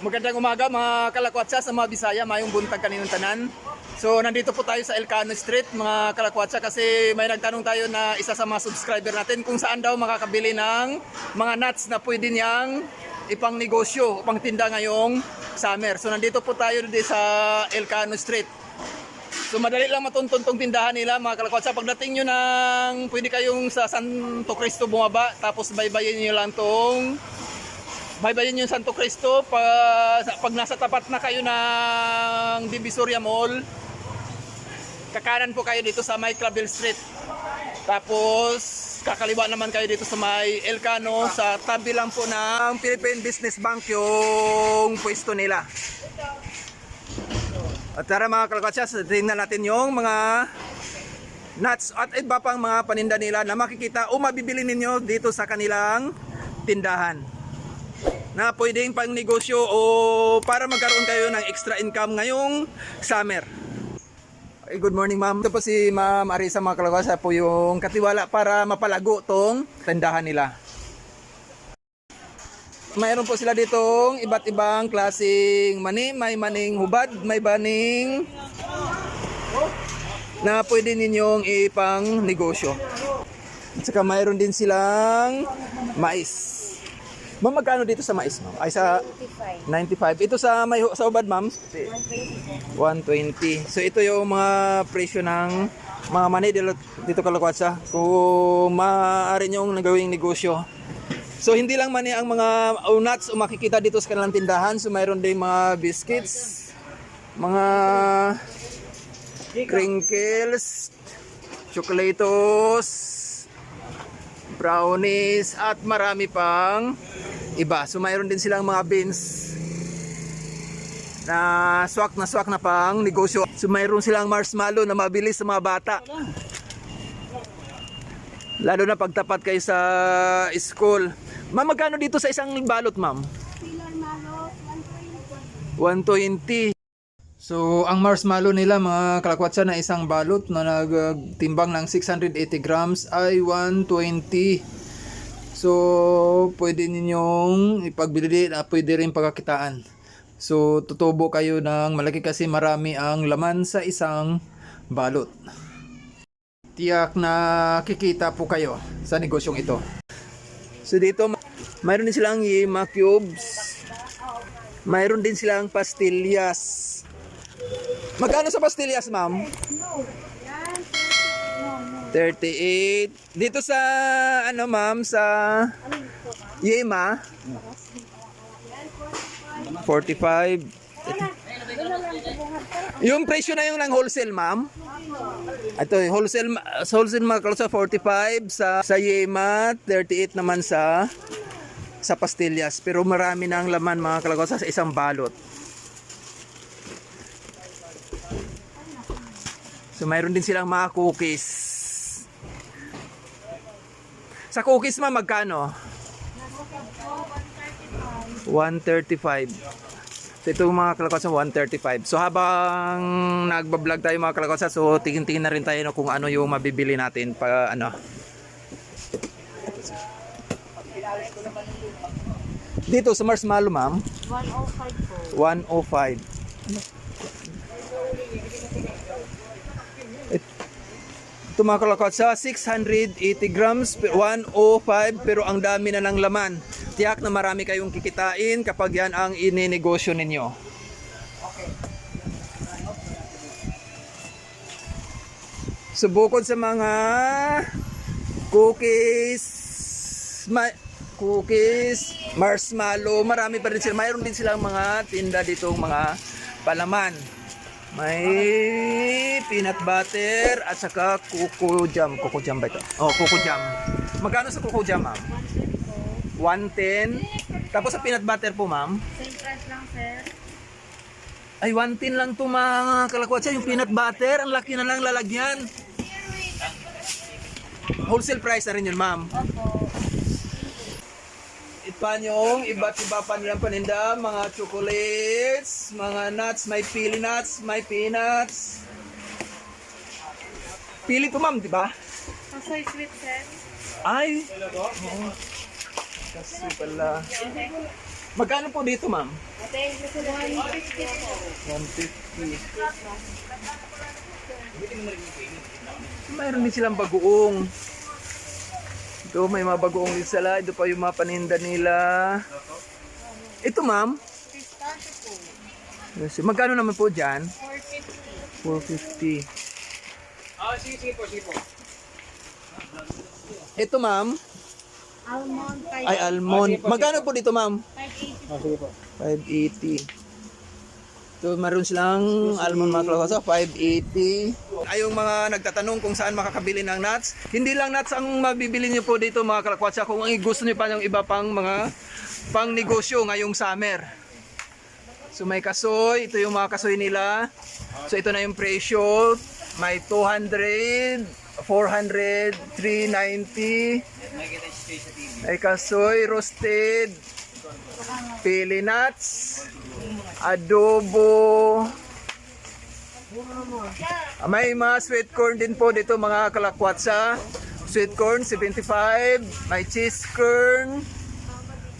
Magandang umaga mga kalakwatsa sa mga Bisaya, mayong buntag kaninong tanan. So nandito po tayo sa Elcano Street mga kalakwatsa kasi may nagtanong tayo na isa sa mga subscriber natin kung saan daw makakabili ng mga nuts na pwede niyang ipang negosyo, pang tinda ngayong summer. So nandito po tayo di sa Elcano Street. So madali lang matuntun tong tindahan nila mga kalakwatsa. Pagdating nyo ng pwede kayong sa Santo Cristo bumaba tapos baybayin nyo lang tong baybayin yung Santo Cristo pag, pag nasa tapat na kayo ng Divisoria Mall kakanan po kayo dito sa May Clavel Street. Tapos kakaliwa naman kayo dito sa May Elcano sa tabi lang po ng Philippine Business Bank yung pwesto nila. At tara mga kalakatsas tingnan natin yung mga nuts at iba pang mga paninda nila na makikita o mabibili ninyo dito sa kanilang tindahan na pwedeng pang negosyo o para magkaroon kayo ng extra income ngayong summer. Good morning ma'am. Ito po si Ma'am Arisa mga kalawasa po yung katiwala para mapalago tong tindahan nila. Mayroon po sila ditong iba't ibang klasing mani. May maning hubad, may baning na pwede ninyong ipang negosyo. At saka mayroon din silang mais. Ma'am, magkano dito sa mais, ma'am? Ay, sa 95. Ito sa may sa ubad, ma'am? 120. So, ito yung mga presyo ng mga mani dito, dito Kalakwatsa. Kung maaari nyong nagawing negosyo. So, hindi lang mani ang mga nuts o makikita dito sa kanilang tindahan. So, mayroon din mga biscuits, mga crinkles, chocolatos, brownies, at marami pang iba. So mayroon din silang mga beans na swak na swak na pang negosyo. So mayroon silang marshmallow na mabilis sa mga bata. Lalo na pagtapat kayo sa school. Ma'am, magkano dito sa isang balot, ma'am? 120. So, ang marshmallow nila mga kalakwatsa na isang balot na nagtimbang ng 680 grams ay 120. So, pwede ninyong ipagbili na pwede rin pagkakitaan. So, tutubo kayo ng malaki kasi marami ang laman sa isang balot. Tiyak na kikita po kayo sa negosyong ito. So, dito mayroon din silang yema cubes. Mayroon din silang pastillas. Magkano sa pastillas, ma'am? 38. Dito sa ano ma'am sa Yema 45. Yung presyo na yung ng wholesale, ma'am? Ito, wholesale sa wholesale mga kalsa 45 sa sa Yema, 38 naman sa sa pastillas. Pero marami na ang laman mga kalagos sa isang balot. So mayroon din silang mga cookies. Sa cookies ma magkano? 135. So ito mga kalakasa 135. So habang nagba-vlog tayo mga kalakasa, so tingin-tingin na rin tayo no, kung ano yung mabibili natin pa ano. Dito sa marshmallow ma'am, 105 po. 105. Ito mga kalakatsa, 680 grams, 105, pero ang dami na ng laman. Tiyak na marami kayong kikitain kapag yan ang ininegosyo ninyo. So bukod sa mga cookies, ma- cookies, marshmallow, marami pa rin sila. Mayroon din silang mga tinda ditong mga palaman. May peanut butter at saka coco jam. Coco jam ba ito? Oh, coco jam. Magkano sa coco jam, ma'am? 110. Tapos sa peanut butter po, ma'am? Same price lang, sir. Ay, 110 lang to mga kalakwatsa. Yung peanut butter, ang laki na lang lalagyan. Wholesale price na rin yun, ma'am. Opo. Ipan yung iba't iba pa nilang paninda, mga chocolates, mga nuts, may pili nuts, may peanuts. Pili to ma'am, di ba? Kasoy sweet, sir. Ay! Oo. Kasi pala. Magkano po dito, ma'am? 150 po. 150. Mayroon din silang bagoong. Ito, may mga bagoong din sila. Ito pa yung mga paninda nila. Ito, ma'am. Yes, Magkano naman po dyan? 450. 450. Ah, sige, sige po, sige po. Ito, ma'am. Almond, Ay, almond. Magkano po dito, ma'am? 580. Ah, sige po. 580. So, meron silang almond mga kalakasa, 580. Ay, yung mga nagtatanong kung saan makakabili ng nuts, hindi lang nuts ang mabibili niyo po dito mga kalakwatsa. Kung ang gusto niyo pa ng iba pang mga pang negosyo ngayong summer. So, may kasoy. Ito yung mga kasoy nila. So, ito na yung presyo. May 200, 400, 390. May kasoy, roasted, pili nuts, adobo. Ah, May mga sweet corn din po dito mga kalakwatsa. Sweet corn 75, may cheese corn,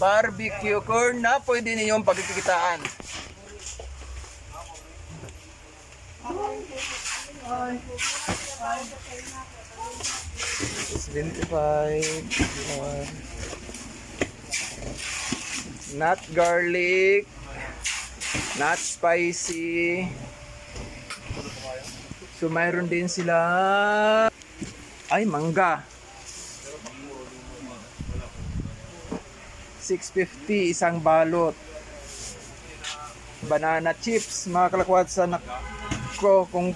barbecue corn na pwede ninyong pagkikitaan. Twenty-five. Not garlic, not spicy. So mayroon din sila ay mangga. 650 isang balot. Banana chips, mga kalakwat sa nak ko kung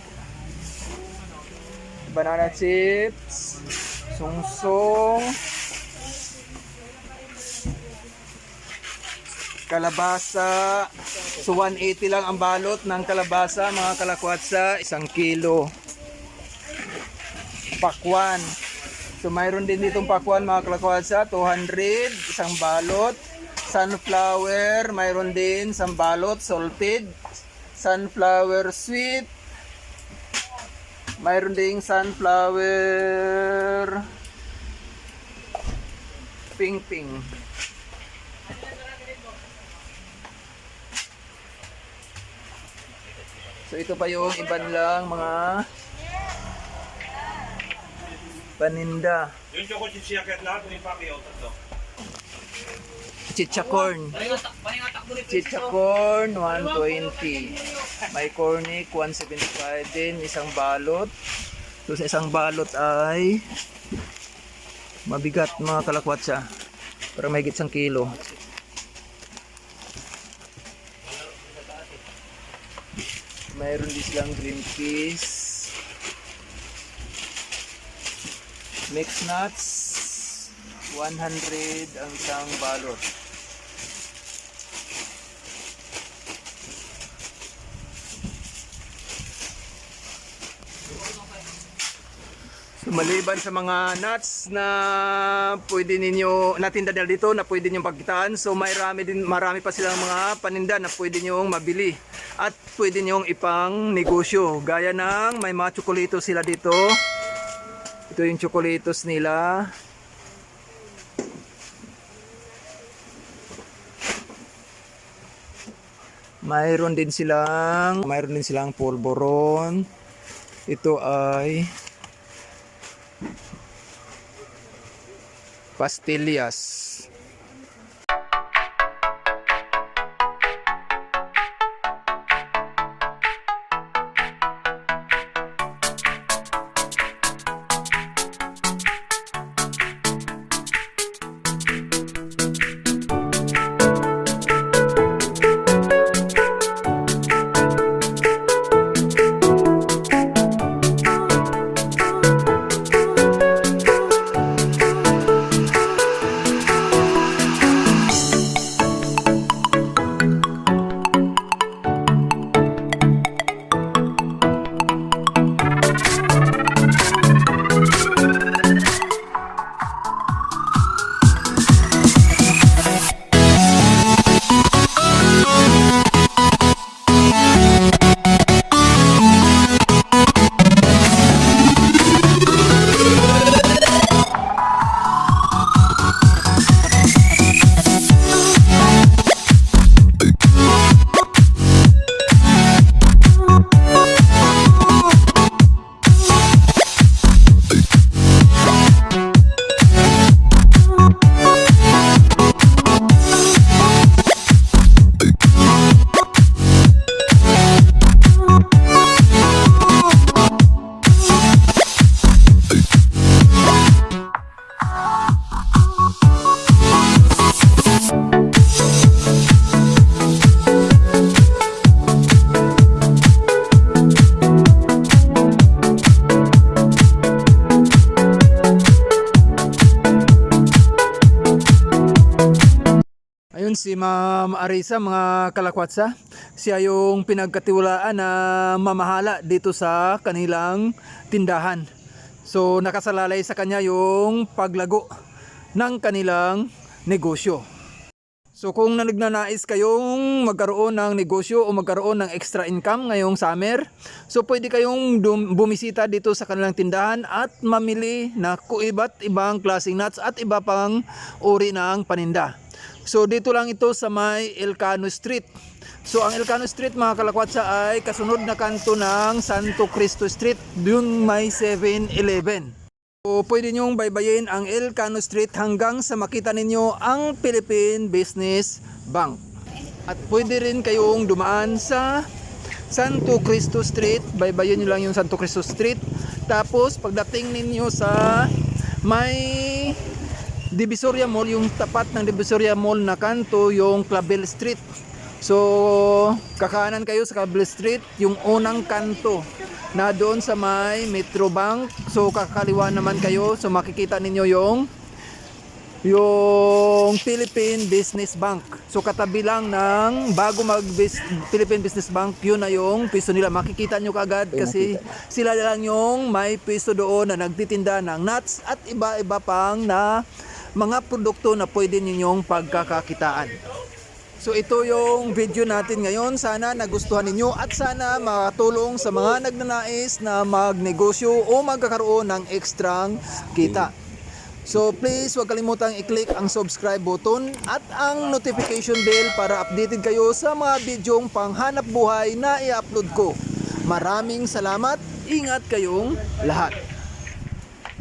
banana chips, sungsong, kalabasa. So 180 lang ang balot ng kalabasa mga kalakwatsa, isang kilo. Pakwan. So mayroon din ditong pakwan mga kalakwatsa, 200, isang balot. Sunflower, mayroon din isang balot, salted. Sunflower sweet. Mayroon ding sunflower ping ping. So ito pa yung iban lang mga paninda. Yung choco chichiaket lahat, may pakiyaw tatlo. Chicha corn. Chicha corn 120. May cornic 175 din isang balot. So sa isang balot ay mabigat mga kalakwatsa. Para may isang kilo. Mayroon din silang green peas. Mixed nuts. 100 ang isang balot. So, maliban sa mga nuts na pwede ninyo natinda dito na pwede niyo pagkitaan. So marami din marami pa silang mga paninda na pwede niyo mabili pwede niyo ipang negosyo. Gaya ng may mga tsokolito sila dito. Ito yung tsokolitos nila. Mayroon din silang mayroon din silang polvoron. Ito ay pastillas. Ayun si Ma'am Arisa mga kalakwatsa. Siya yung pinagkatiwalaan na mamahala dito sa kanilang tindahan. So nakasalalay sa kanya yung paglago ng kanilang negosyo. So kung nagnanais kayong magkaroon ng negosyo o magkaroon ng extra income ngayong summer, so pwede kayong bumisita dito sa kanilang tindahan at mamili na ku- iba't ibang klaseng nuts at iba pang uri ng paninda. So dito lang ito sa may Elcano Street. So ang Elcano Street mga kalakwatsa ay kasunod na kanto ng Santo Cristo Street, dun may 7-Eleven. So, pwede nyong baybayin ang Elcano Street hanggang sa makita ninyo ang Philippine Business Bank. At pwede rin kayong dumaan sa Santo Cristo Street. Baybayin nyo lang yung Santo Cristo Street. Tapos, pagdating ninyo sa may Divisoria Mall, yung tapat ng Divisoria Mall na kanto, yung Clavel Street. So, kakanan kayo sa Clavel Street, yung unang kanto na doon sa may Metro Bank. So, kakaliwa naman kayo. So, makikita ninyo yung yung Philippine Business Bank. So katabi lang ng bago mag Philippine Business Bank, yun na yung piso nila. Makikita nyo kagad kasi sila lang yung may piso doon na nagtitinda ng nuts at iba-iba pang na mga produkto na pwede ninyong pagkakakitaan. So ito yung video natin ngayon. Sana nagustuhan ninyo at sana makatulong sa mga nagnanais na magnegosyo o magkakaroon ng ekstrang kita. So please huwag kalimutang i-click ang subscribe button at ang notification bell para updated kayo sa mga bidyong panghanap buhay na i-upload ko. Maraming salamat. Ingat kayong lahat.